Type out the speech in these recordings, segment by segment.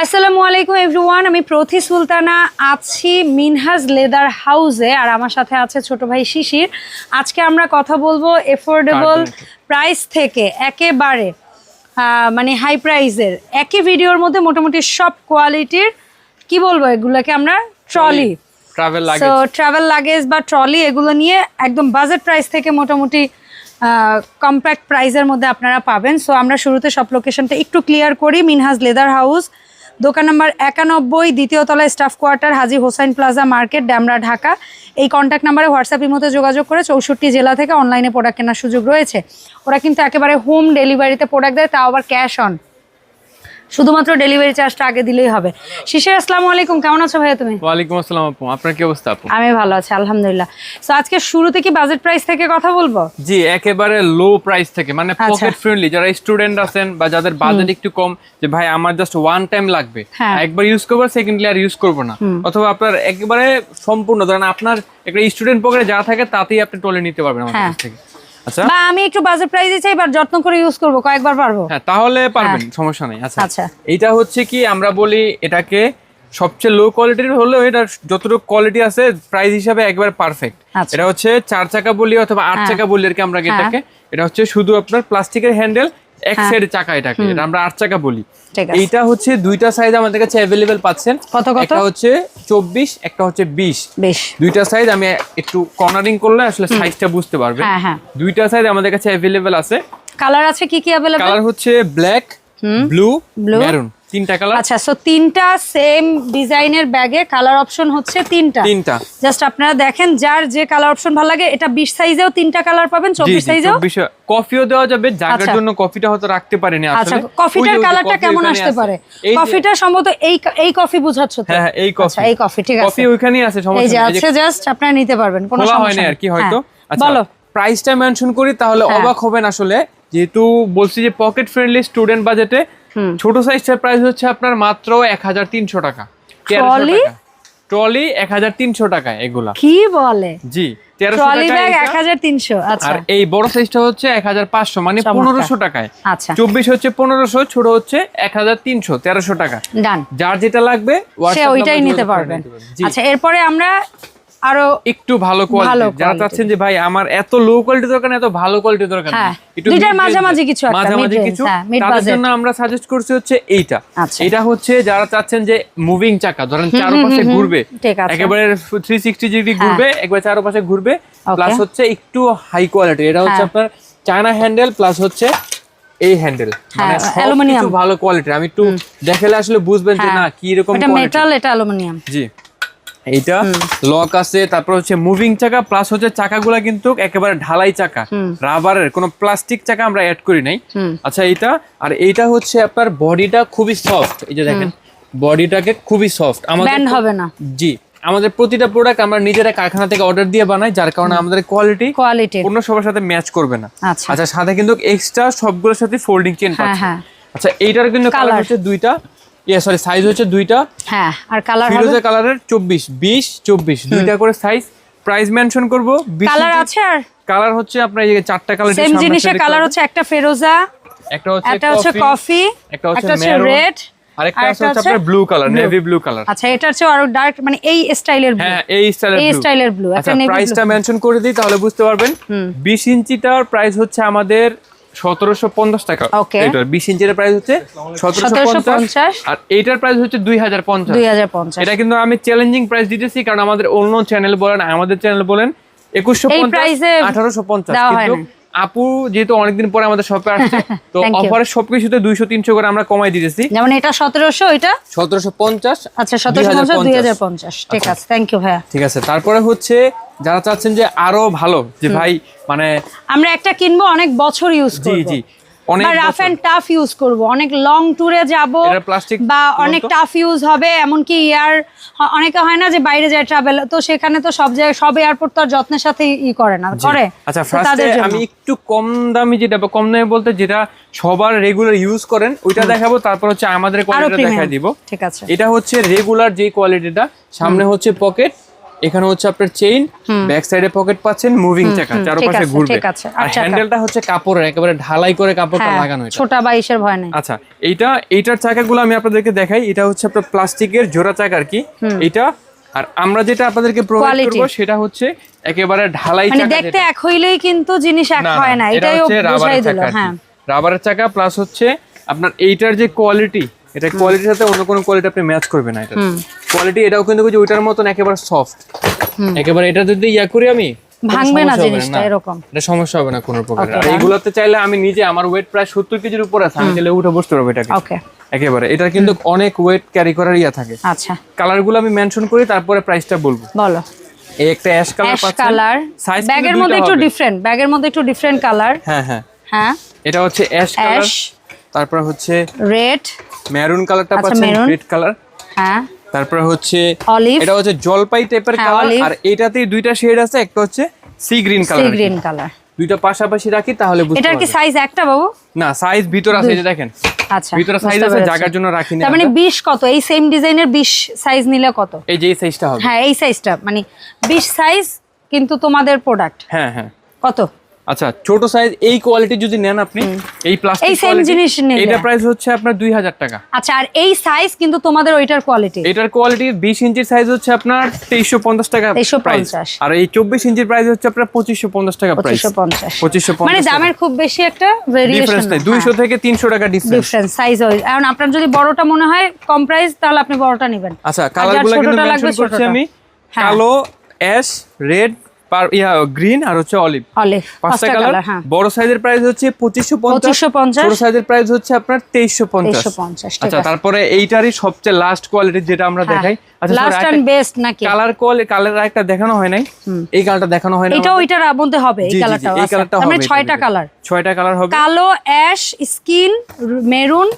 আসসালামু আলাইকুম এভরিওয়ান আমি প্রথি সুলতানা আছি মিনহাজ লেদার হাউসে আর আমার সাথে আছে ছোট ভাই শিশির। আজকে আমরা কথা বলব এফোর্ডেবল প্রাইস থেকে একেবারে মানে হাই প্রাইসের একই ভিডিওর মধ্যে মোটামুটি সব কোয়ালিটির কি বলব এগুলোকে আমরা ট্রলি ট্রাভেল লাগে সো ট্রাভেল লাগেজ বা ট্রলি এগুলো নিয়ে একদম বাজেট প্রাইস থেকে মোটামুটি কম্প্যাক্ট প্রাইজের মধ্যে আপনারা পাবেন। সো আমরা শুরুতে সব লোকেশনটা একটু ক্লিয়ার করি মিনহাজ লেদার হাউস। দোকান নাম্বার একানব্বই, দ্বিতীয় তলায় staff quarter, Haji Hossain plaza market, Demra, Dhaka. এই কন্ট্যাক্ট নাম্বারে হোয়াটসঅ্যাপের মধ্যে যোগাযোগ করে চৌষট্টি জেলা থেকে অনলাইনে প্রোডাক্ট কেনার সুযোগ রয়েছে। ওরা কিন্তু একেবারে হোম ডেলিভারিতে প্রোডাক্ট দেয়, তাও আবার ক্যাশ অন শুধুমাত্র ডেলিভারি চার্জটা আগে দিলেই হবে। শিশির আসসালামু আলাইকুম কেমন আছো ভাইয়া তুমি? ওয়ালাইকুম আসসালাম আপু আপনার কি অবস্থা আপু? আমি ভালো আছি আলহামদুলিল্লাহ। সো আজকে শুরুতে কি বাজেট প্রাইস থেকে কথা বলব? জি একেবারে লো প্রাইস থেকে মানে আচ্ছা। পকেট ফ্রেন্ডলি যারা স্টুডেন্ট আছেন বা যাদের বাজেট একটু কম যে ভাই আমার জাস্ট ওয়ান টাইম লাগবে। হ্যাঁ। একবার ইউজ করব সেকেন্ডলি আর ইউজ করব না। অথবা আপনার একেবারে সম্পূর্ণ ধরেন আপনার একটা স্টুডেন্ট পকেটে যা থাকে তাতেই আপনি টলে নিতে পারবেন আমার হ্যাঁ। কাছ থেকে। আচ্ছা বা আমি একটু প্রাইসে চাই যত্ন করে ইউজ করব কয়েকবার পারব হ্যাঁ তাহলে পারবেন সমস্যা নেই আচ্ছা আচ্ছা। এটা হচ্ছে কি আমরা বলি এটাকে সবচেয়ে লো কোয়ালিটির হলেও এটা যতটুকু কোয়ালিটি আছে প্রাইস হিসাবে একবার পারফেক্ট আচ্ছা। এটা হচ্ছে চার চাকা বলি অথবা আট হ্যাঁ। চাকা বলি আর কি আমরা হ্যাঁ। এটাকে এটা হচ্ছে শুধু আপনার প্লাস্টিকের হ্যান্ডেল এক সাইড চাকা এটাকে এটা আমরা আট চাকা বলি। এইটা হচ্ছে দুইটা সাইজ আমাদের কাছে অ্যাভেলেবেল পাচ্ছেন। কত? একটা হচ্ছে চব্বিশ একটা হচ্ছে বিশ। বেশ। দুইটা সাইজ আমি একটু কর্নারিং করলে আসলে সাইজটা বুঝতে পারবেন। হ্যাঁ, হ্যাঁ। দুইটা সাইজ আমাদের কাছে অ্যাভেলেবেল আছে। কালার আছে কি কি অ্যাভেলেবেল কালার হচ্ছে ব্ল্যাক ব্লু মেরুন তিনটা কালার আচ্ছা সো তিনটা সেম ডিজাইনের ব্যাগে কালার অপশন হচ্ছে তিনটা। তিনটা। জাস্ট আপনারা দেখেন যার যে কালার অপশন ভালো লাগে এটা বিশ সাইজেও তিনটা কালার পাবেন জি চব্বিশ জি সাইজেও কফিও দেওয়া যাবে জায়গার আচ্ছা। জন্য কফিটা হয়তো রাখতে পারেনি আচ্ছা আসলে। যে- কফিটার কালারটা কেমন আসতে পারে? কফিটা সম্ভবত এই এই কফি বুঝাচ্ছ তো? হ্যাঁ হ্যাঁ এই কফি আচ্ছা এই কফি ঠিক আছে। কফি ওইখানেই আছে সমস্যা নেই। এই যে আছে জাস্ট আপনারা নিতে পারবেন কোনো সমস্যা হয়নি নেই। আর কি হয়তো। হ্যাঁ, আচ্ছা বলো। প্রাইসটা মেনশন করি তাহলে হ্যাঁ। অবাক হবেন আসলে। যেহেতু বলছি যে পকেট ফ্রেন্ডলি স্টুডেন্ট বাজেটে ছোট সাইজটার প্রাইস হচ্ছে আপনার মাত্র এক হাজার তিনশো টাকা। Trolley? ট্রলি এক হাজার তিনশো টাকায় এগুলা। কি বলে? জি ট্রলি ব্যাগ। এক হাজার তিনশো আচ্ছা। আর এই বড় সাইজটা হচ্ছে এক হাজার পাঁচশো মানে। পনেরোশো টাকায়। আচ্ছা। চব্বিশ হচ্ছে পনেরোশো ছোট হচ্ছে এক হাজার তিনশো তেরোশো টাকা। ডান যার যেটা লাগবে ওইটাই নিতে পারবেন। আচ্ছা এরপরে আমরা আরও একটু ভালো কোয়ালিটি যারা চাচ্ছেন যে ভাই আমার এত লো কোয়ালিটি দরকার এত ভালো কোয়ালিটি দরকার হ্যাঁ, একটু দুইটার মাঝামাঝি কিছু একটা, মাঝামাঝি কিছু। হ্যাঁ, তাদের জন্য আমরা সাজেস্ট করছি হচ্ছে এইটা। আচ্ছা। এটা হচ্ছে যারা চাচ্ছেন যে মুভিং চাকা ধরেন চারপাশে ঘুরবে। হ্যাঁ। একেবারে থ্রি সিক্সটি ডিগ্রি ঘুরবে একবার চারপাশে ঘুরবে প্লাস হচ্ছে একটু হাই কোয়ালিটি এটা হচ্ছে হ্যাঁ। আপনার চায়না হ্যান্ডেল প্লাস হচ্ছে এই হ্যান্ডেল মানে হ্যাঁ। কিছু ভালো কোয়ালিটির আমি একটু দেখালে আসলে বুঝবেন যে হ্যাঁ। না কি রকম এটা মেটাল এটা অ্যালুমিনিয়াম। জি। এইটা লক আছে তারপর হচ্ছে মুভিং চাকা প্লাস হচ্ছে চাকাগুলা কিন্তু একেবারে ঢালাই চাকা। রাবারের কোনো প্লাস্টিক চাকা আমরা অ্যাড করি নাই। আচ্ছা এইটা আর এইটা হচ্ছে আপনার বডিটা খুবই সফট এই যে দেখেন বডিটাকে খুবই সফট আমাদের ব্যান্ড হবে না। জি আমাদের প্রতিটা প্রোডাক্ট আমরা নিজেরা কারখানা থেকে অর্ডার দিয়ে বানাই যার কারণে আমাদের কোয়ালিটি কোয়ালিটি অন্য সবার সাথে ম্যাচ করবে না। আচ্ছা। আচ্ছা সাথে কিন্তু এক্সট্রা সবগুলোর সাথে ফোল্ডিং চেন পাচ্ছে। আচ্ছা এইটার কিন্তু কালার হচ্ছে দুইটা। ইয়ে সরি সাইজ হচ্ছে দুইটা। হ্যাঁ আর কালার ফিরোজা কালারের চব্বিশ বিশ চব্বিশ দুইটা করে সাইজ প্রাইস মেনশন করব কালার আছে আর? কালার হচ্ছে আপনার এই চারটা কালার সেম জিনিসের কালার হচ্ছে একটা ফেরোজা একটা হচ্ছে একটা হচ্ছে কফি একটা হচ্ছে রেড আরেকটা হচ্ছে আপনার blue colour navy blue colour আচ্ছা আরও ডার্ক মানে এই স্টাইলের ব্লু হ্যাঁ এই স্টাইলের এই স্টাইলের ব্লু আচ্ছা প্রাইসটা মেনশন করে দিই তাহলে বুঝতে পারবেন। বিশ ইঞ্চিটার প্রাইস হচ্ছে আমাদের সতেরোশো পঞ্চাশ টাকা। এটার বিশ ইঞ্চির প্রাইস হচ্ছে সতেরোশো পঞ্চাশ আর এইটার প্রাইস হচ্ছে দুই হাজার পঞ্চাশ। দুই হাজার পঞ্চাশ। এটা কিন্তু আমি চ্যালেঞ্জিং প্রাইস দিতেছি কারণ আমাদের অন্য চ্যানেল বলেন আমাদের চ্যানেল বলেন একুশশো পঞ্চাশ আঠারোশো পঞ্চাশ। আপু যেহেতু অনেকদিন পরে আমাদের শপে আসছে তো Thank you. অফারে সবকিছুতে দুইশো তিনশো করে আমরা কমাই দিতেছি। যেমন এটা সতেরোশো এটা সতেরোশো পঞ্চাশ আচ্ছা সতেরোশো পঞ্চাশ দুই হাজার পঞ্চাশ। ঠিক আছে থ্যাংক ইউ ভাইয়া। ঠিক আছে তারপরে হচ্ছে যারা চাচ্ছেন যে আরও ভালো যে ভাই মানে আমরা একটা কিনবো অনেক বছর ইউজ জি জি। অনেক রাফ। এন্ড টাফ ইউজ করব। অনেক লং ট্যুরে যাব বা অনেক টাফ ইউজ হবে এমনকি ইয়ার অনেকে হয় না যে বাইরে যায় ট্রাভেল তো সেখানে তো সব জায়গায় সব এয়ারপোর্ট তো আর যত্নের সাথে ই করে না করে। আচ্ছা ফার্স্টে আমি একটু কম দামি যেটা বা কম দামি বলতে যেটা সবার রেগুলার ইউজ করেন ওইটা দেখাবো তারপর হচ্ছে আমাদের কোয়ালিটিটা দেখাই দিব। ঠিক আছে। এটা হচ্ছে রেগুলার যে কোয়ালিটিটা সামনে হচ্ছে পকেট এখানে হচ্ছে আপনার চেইন ব্যাক সাইডে পকেট পাচ্ছেন মুভিং চাকা চারপাশে ঘুরবে। আর হ্যান্ডেলটা হচ্ছে কাপড়ের একেবারে ঢালাই করে কাপড়টা হ্যাঁ লাগানো এটা। ছোটা বা ইসের ভয় নেই। আচ্ছা এইটা এইটার চাকাগুলো আমি আপনাদেরকে দেখাই এটা হচ্ছে আপনার প্লাস্টিকের জোড়া চাকা আর কি। এটা আর আমরা যেটা আপনাদেরকে প্রোভাইড। করব সেটা হচ্ছে একেবারে ঢালাই চাকা মানে চাকা দেখতে এক হইলেই কিন্তু জিনিস এক হয় না এটাই ও বোঝাই দিল হ্যাঁ। রাবারের চাকা প্লাস হচ্ছে আপনার এইটার যে কোয়ালিটি এটা কোয়ালিটির সাথে অন্য কোনো কোয়ালিটি আপনি ম্যাচ করবে না এটা কোয়ালিটি এটাও কিন্তু যে ওইটার মতন একেবারে সফট একেবারে এটা যদি ইয়া করি আমি ভাঙবে না জিনিসটা এরকম। এটা সমস্যা হবে না কোনো প্রকার। আর done. চাইলে আমি নিজে আমার ওয়েট প্রায় সত্তর কেজির উপর আছে আমি চাইলে উঠে বসতে পারব এটাকে। ওকে একেবারে এটা কিন্তু অনেক ওয়েট ক্যারি করার ইয়া থাকে। আচ্ছা। কালারগুলো আমি মেনশন করি তারপরে প্রাইসটা বলব। বলো। এই একটা অ্যাশ কালার পাচ্ছেন। কালার সাইজ ব্যাগের মধ্যে একটু ডিফারেন্ট ব্যাগের মধ্যে একটু ডিফারেন্ট কালার হ্যাঁ হ্যাঁ। হ্যাঁ। এটা হচ্ছে অ্যাশ কালার তারপর হচ্ছে রেড মেরুন কালারটা পাচ্ছেন রেড কালার হ্যাঁ। তারপরে হচ্ছে অলিভ এটা হচ্ছে জলপাই টাইপের হ্যাঁ, কালার আর এটাতেই দুইটা শেড আছে একটা হচ্ছে sea green colour sea green colour দুইটা পাশাপাশি রাখি তাহলে বুঝতে এটার কি সাইজ একটা বাবু? না সাইজ ভিতর আছে যে দেখেন। আচ্ছা ভিতরে সাইজ আছে। জায়গার জন্য রাখি না তার মানে বিশ কত? এই সেম ডিজাইনের বিশ সাইজ নিলে কত? এই যে এই সাইজটা হবে। হ্যাঁ এই সাইজটা মানে বিশ সাইজ কিন্তু তোমাদের প্রোডাক্ট হ্যাঁ হ্যাঁ। কত? আচ্ছা ছোট সাইজ এই কোয়ালিটি যদি নেন আপনি এই প্লাস্টিক এই same জিনিস নিলে। এটা প্রাইস হচ্ছে আপনার দুই হাজার টাকা। আচ্ছা আর এই সাইজ কিন্তু তোমাদের ওইটার কোয়ালিটি এটার কোয়ালিটি বিশ ইঞ্চির সাইজ হচ্ছে আপনার তেইশশো পঞ্চাশ টাকা 2350 প্রাইস আর এই চব্বিশ ইঞ্চির প্রাইস হচ্ছে আপনার পঁচিশশো পঞ্চাশ টাকা প্রাইস পঁচিশশো পঞ্চাশ। পঁচিশশো মানে দামের খুব বেশি একটা ভেরিয়েশন নেই দুইশো থেকে তিনশো টাকা ডিফারেন্স ডিফারেন্স সাইজ এখন আপনার যদি বড়টা মনে হয় কম প্রাইস তাহলে আপনি বড়টা নেবেন। আচ্ছা কালারগুলো কিন্তু মেনশন করছি আমি। হ্যাঁ। কালো অ্যাশ রেড ইয়া গ্রিন আর হচ্ছে অলিভ। অলিভ পাঁচটা কালার হ্যাঁ। বড় সাইজের প্রাইস হচ্ছে পঁচিশশো পঞ্চাশ। 2550 ছোট সাইজের প্রাইস হচ্ছে আপনার তেইশশো পঞ্চাশ। 2350 ঠিক আচ্ছা তারপরে এইটারই সবচেয়ে লাস্ট কোয়ালিটি যেটা আমরা দেখাই। আচ্ছা লাস্ট এন্ড বেস্ট নাকি? কালার কোয়ালিটি কালার একটা দেখানো হয় নাই? এই কালারটা দেখানো হয় না এটাও ওইটার মধ্যে হবে এই কালারটাও এই কালারটা মানে হবে ছয়টা কালার ছয়টা কালার হবে। কালো অ্যাশ স্কিন মেরুন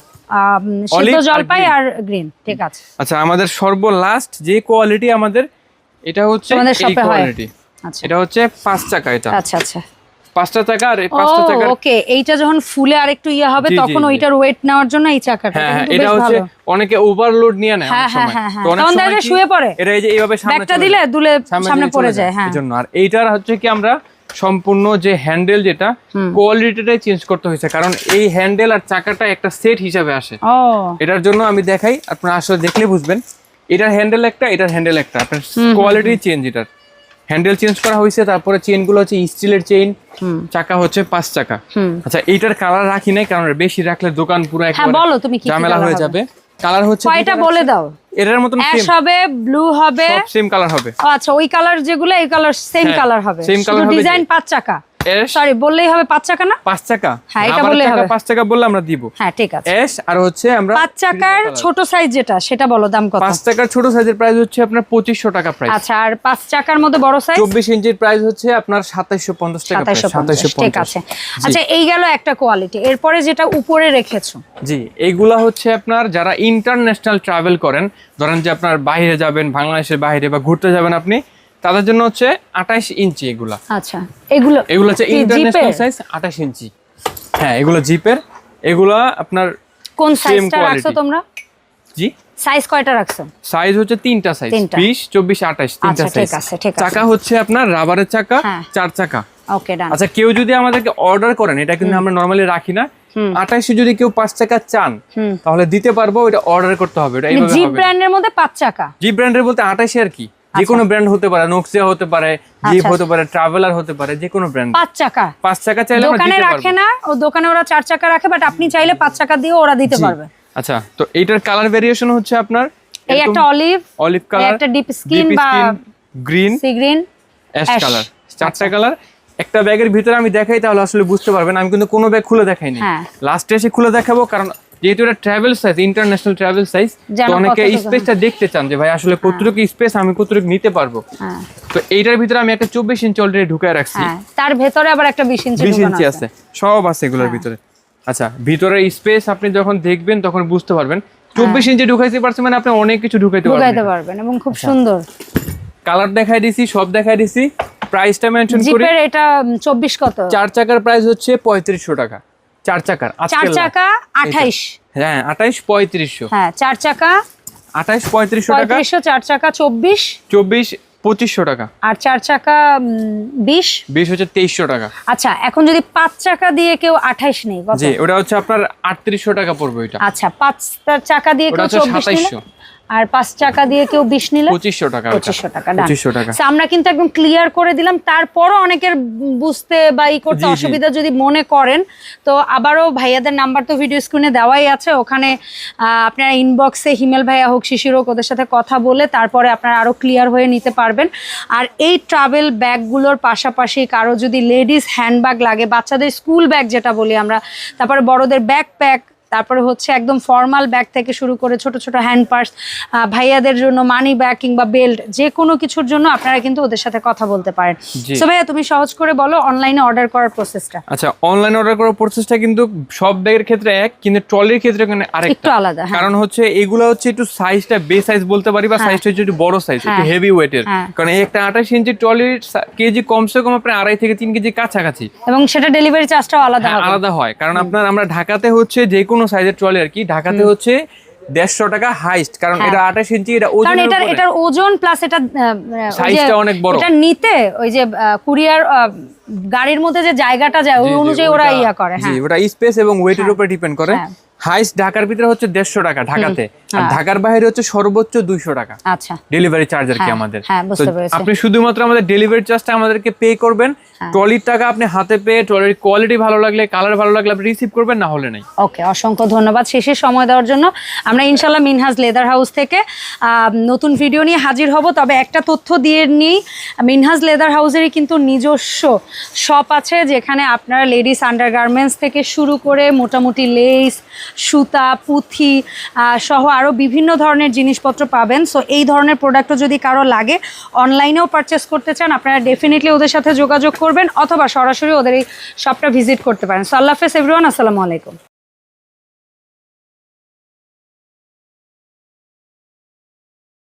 সিদ্ধ জলপাই আর গ্রিন ঠিক আছে। আচ্ছা আমাদের সর্বলাস্ট যে কোয়ালিটি আমাদের এটা হচ্ছে এই কোয়ালিটি আচ্ছা এটা হচ্ছে পাঁচ চাকা এটা। আচ্ছা আচ্ছা। পাঁচটা চাকা আর পাঁচটা ওকে এইটা যখন ফুলে আরেকটু ইয়ে হবে তখন ওইটার ওয়েট নেওয়ার জন্য এই চাকাটা হ্যাঁ হ্যাঁ এটা হচ্ছে অনেকে ওভারলোড নিয়ে নেয় হ্যাঁ, অনেক সময়। হ্যাঁ, হ্যাঁ, তো অনেক সময় দেখা যায় কি- শুয়ে পড়ে। এটা এই যে এইভাবে সামনে ব্যাগটা দিলে দুলে সামনে পড়ে যায় হ্যাঁ। এজন্য। আর এইটার হচ্ছে কি আমরা সম্পূর্ণ যে হ্যান্ডেল যেটা কোয়ালিটিটাই চেঞ্জ করতে হয়েছে। কারণ এই হ্যান্ডেল আর চাকাটা একটা সেট হিসাবে আসে। এটার জন্য আমি দেখাই আপনারা আসলে দেখলে বুঝবেন। এটার হ্যান্ডেল একটা এটার হ্যান্ডেল একটা। আপনার কোয়ালিটি চেঞ্জ এটার। হ্যান্ডেল চেঞ্জ করা হয়েছে তারপরে চেইনগুলো হচ্ছে স্টিলের চেইন চাকা হচ্ছে পাঁচ চাকা। আচ্ছা এইটার কালার রাখি নাই কারণ বেশি রাখলে দোকান পুরো হ্যাঁ বলো তুমি কি কি ঝামেলা হয়ে যাবে। কালার হচ্ছে কয়টা বলে দাও। এটার মত অ্যাশ সেম হবে ব্লু হবে। সব সেম কালার হবে। আচ্ছা ওই কালার যেগুলো এই কালার সেম কালার হবে। সেম কালার হবে ডিজাইন পাঁচ চাকা। সরি বললেই হবে পাঁচ চাকা না? পাঁচ চাকা। হ্যাঁ, এটা বললেই হবে। পাঁচ চাকা বললে আমরা দিব। হ্যাঁ ঠিক আছে। অ্যাশ আর হচ্ছে আমরা পাঁচ চাকার ছোট সাইজ যেটা সেটা বলো দাম কত? পাঁচ চাকার ছোট সাইজের প্রাইস হচ্ছে আপনার টাকা প্রাইস আচ্ছা আর পাঁচ চাকার মধ্যে বড় সাইজ চব্বিশ ইঞ্চির প্রাইস হচ্ছে আপনার সাতাইশো পঞ্চাশ টাকা সাতাইশো সাতাইশো ঠিক আছে। আচ্ছা এই গেল একটা কোয়ালিটি এরপরে যেটা উপরে রেখেছো। জি এইগুলা হচ্ছে আপনার যারা ইন্টারন্যাশনাল ট্রাভেল করেন ধরেন যে আপনার বাইরে যাবেন বাংলাদেশের বাইরে বা ঘুরতে যাবেন আপনি তাদের জন্য হচ্ছে আঠাইশ ইঞ্চি এগুলা। আচ্ছা এগুলো এগুলো হচ্ছে ইন্টারন্যাশনাল সাইজ আঠাশ ইঞ্চি। হ্যাঁ এগুলো জিপের। এগুলা আপনার কোন সাইজটা রাখছো তোমরা? জি? সাইজ কয়টা রাখছো? সাইজ হচ্ছে তিনটা সাইজ তিনটা। বিশ চব্বিশ আঠাশ তিনটা আচ্ছা, ঠিক সাইজ আছে। চাকা হচ্ছে আপনার রাবারের চাকা হ্যাঁ। চার চাকা। ওকে ডান আচ্ছা কেউ যদি আমাদেরকে অর্ডার করেন এটা কিন্তু আমরা নর্মালি রাখি না। আঠাশে যদি কেউ পাঁচ টাকা চান তাহলে দিতে পারব এটা অর্ডার করতে হবে এটা এইভাবে জিপ হবে। ব্র্যান্ডের মধ্যে পাঁচ চাকা? জি ব্র্যান্ডের বলতে আঠাশে আর কি। যে কোনো ব্র্যান্ড হতে পারে নোক্সিয়া হতে পারে জিপ আচ্ছা। হতে পারে ট্রাভেলার হতে পারে যে কোনো ব্র্যান্ড পাঁচ চাকা। পাঁচ টাকা চাইলে দোকানে রাখে না ও দোকানে ওরা চার চাকা রাখে বাট আপনি চাইলে পাঁচ চাকা দিয়ে ওরা দিতে পারবে। আচ্ছা তো এটার কালার ভেরিয়েশন হচ্ছে আপনার এই একটা অলিভ অলিভ কালার একটা deep skin বা- green sea green ash colour চারটা আচ্ছা। কালার একটা ব্যাগের ভিতরে আমি দেখাই তাহলে আসলে বুঝতে পারবেন। আমি কিন্তু কোনো ব্যাগ খুলে দেখাইনি। হ্যাঁ। লাস্টে এসে খুলে দেখাবো কারণ যেহেতু এটা travel size international travel size তো অনেকে স্পেসটা দেখতে চান যে ভাই আসলে কতটুকু স্পেস আমি কতটুকু নিতে পারব? হ্যাঁ। তো এইটার ভিতরে আমি একটা চব্বিশ ইঞ্চি অলরেডি ঢুকায় রাখছি। হ্যাঁ তার ভেতরে আবার একটা বিশ ইঞ্চি বিশ ইঞ্চি আছে। সব আছে এগুলোর ভিতরে। আচ্ছা ভিতরে স্পেস আপনি যখন দেখবেন তখন বুঝতে পারবেন। চব্বিশ ইঞ্চি ঢুকাইতে পারছে মানে আপনি অনেক কিছু ঢুকাইতে পারবেন। ঢুকাইতে পারবেন এবং খুব আচ্ছা। সুন্দর। কালার দেখাই দিছি সব দেখাই দিছি। প্রাইসটা মেনশন করি। জিপের এটা চব্বিশ কত? চার চাকার প্রাইস হচ্ছে পঁয়ত্রিশশো টাকা। চার চাকার চার চাকা আঠাইশ। হ্যাঁ আঠাইশ পঁয়ত্রিশশো। হ্যাঁ চার চাকা আঠাইশ পঁয়ত্রিশশো টাকা। চার চাকা চব্বিশ। চব্বিশ পঁচিশশো টাকা। আর চার চাকা বিশ। বিশ হচ্ছে তেইশশো টাকা। আচ্ছা এখন যদি পাঁচ চাকা দিয়ে কেউ আঠাইশ নেই জি ওটা হচ্ছে আপনার আটত্রিশশো টাকা পড়বে ওইটা। আচ্ছা পাঁচ চাকা দিয়ে কেউ চব্বিশ নিলে? 2700 আর পাঁচ চাকা দিয়ে কেউ বিশ নিলে? পঁচিশশো টাকা পঁচিশশো টাকা পঁচিশশো টাকা। আমরা কিন্তু একদম ক্লিয়ার করে দিলাম। তারপরও অনেকের বুঝতে বা ই করতে। অসুবিধা যদি মনে করেন তো আবারও ভাইয়াদের নাম্বার তো ভিডিও স্ক্রিনে দেওয়াই আছে। ওখানে আপনারা ইনবক্সে হিমেল ভাইয়া হোক শিশির হোক ওদের সাথে কথা বলে তারপরে আপনারা আরও ক্লিয়ার হয়ে নিতে পারবেন। আর এই ট্রাভেল ব্যাগগুলোর পাশাপাশি কারও যদি লেডিস হ্যান্ডব্যাগ লাগে বাচ্চাদের স্কুল ব্যাগ যেটা বলি আমরা তারপরে বড়দের ব্যাকপ্যাক তারপরে হচ্ছে একদম ফর্মাল ব্যাগ থেকে শুরু করে ছোট ছোট হ্যান্ড পার্স ভাইয়াদের জন্য মানি ব্যাগ কিংবা বেল্ট যে কোনো কিছুর জন্য আপনারা কিন্তু ওদের সাথে কথা বলতে পারেন। সো ভাইয়া তুমি সহজ করে বলো অনলাইনে অর্ডার করার প্রসেসটা আচ্ছা অনলাইন অর্ডার করার প্রসেসটা কিন্তু সব ব্যাগের ক্ষেত্রে এক কিন্তু ট্রলির ক্ষেত্রে কিন্তু একটু আরেকটা আলাদা হ্যাঁ। কারণ হচ্ছে এগুলো হচ্ছে একটু সাইজটা বে সাইজ বলতে পারি বা হ্যাঁ। সাইজটা হচ্ছে একটু বড় সাইজ একটু হ্যাঁ। হেভি ওয়েটের হ্যাঁ। কারণ এই একটা আঠাশ ইঞ্চি ট্রলির কেজি কমসে কম আপনার আড়াই থেকে তিন কেজি কাছাকাছি। এবং সেটা ডেলিভারি চার্জটাও আলাদা হ্যাঁ, আলাদা হয়। কারণ আপনার আমরা ঢাকাতে হচ্ছে যে কোনো সাইজের ট্রলি আর কি ঢাকাতে হচ্ছে দেড়শো টাকা হাইস্ট কারণ হ্যাঁ। এটা আঠাশ ইঞ্চি এটা ওজন এটা এটার ওজন প্লাস এটা সাইজটা অনেক বড়। এটা নিতে ওই যে কুরিয়ার গাড়ির মধ্যে যে জায়গাটা যায় ওই অনুযায়ী ওরা ইয়া করে হ্যাঁ ওটা স্পেস এবং ওয়েটের হ্যাঁ। উপর ডিপেন্ড করে হ্যাঁ। হাইস্ট ঢাকার ভিতরে হচ্ছে দেড়শো টাকা ঢাকাতে হ্যাঁ। ঢাকার বাইরে হচ্ছে সর্বোচ্চ দুইশো টাকা। আচ্ছা। ডেলিভারি চার্জ আর কি হ্যাঁ, আমাদের? হ্যাঁ। আপনি শুধুমাত্র আমাদের ডেলিভারি চার্জটা আমাদেরকে পে করবেন। হ্যাঁ। ট্রলির টাকা আপনি হাতে পেয়ে ট্রলির কোয়ালিটি ভালো লাগলে কালার ভালো লাগলে আপনি রিসিভ করবেন না হলে নাই। ওকে অসংখ্য ধন্যবাদ শেষে সময় দেওয়ার জন্য। আমরা ইনশাল্লাহ মিনহাজ লেদার হাউস থেকে নতুন ভিডিও নিয়ে হাজির হব তবে একটা তথ্য দিয়ে নিই। মিনহাজ লেদার হাউসেরই কিন্তু নিজস্ব শপ আছে যেখানে আপনারা লেডিস আন্ডারগার্মেন্টস থেকে শুরু করে মোটামুটি লেস সুতা পুঁথি সহ আরও বিভিন্ন ধরনের জিনিসপত্র পাবেন। সো এই ধরনের প্রোডাক্টও যদি কারও লাগে অনলাইনেও পারচেস করতে চান, আপনারা ডেফিনেটলি ওদের সাথে যোগাযোগ করবেন, অথবা সরাসরি ওদের এই শপটা ভিজিট করতে পারেন। সো আল্লাহ হাফেজ এভরিওয়ান আসসালামু আলাইকুম।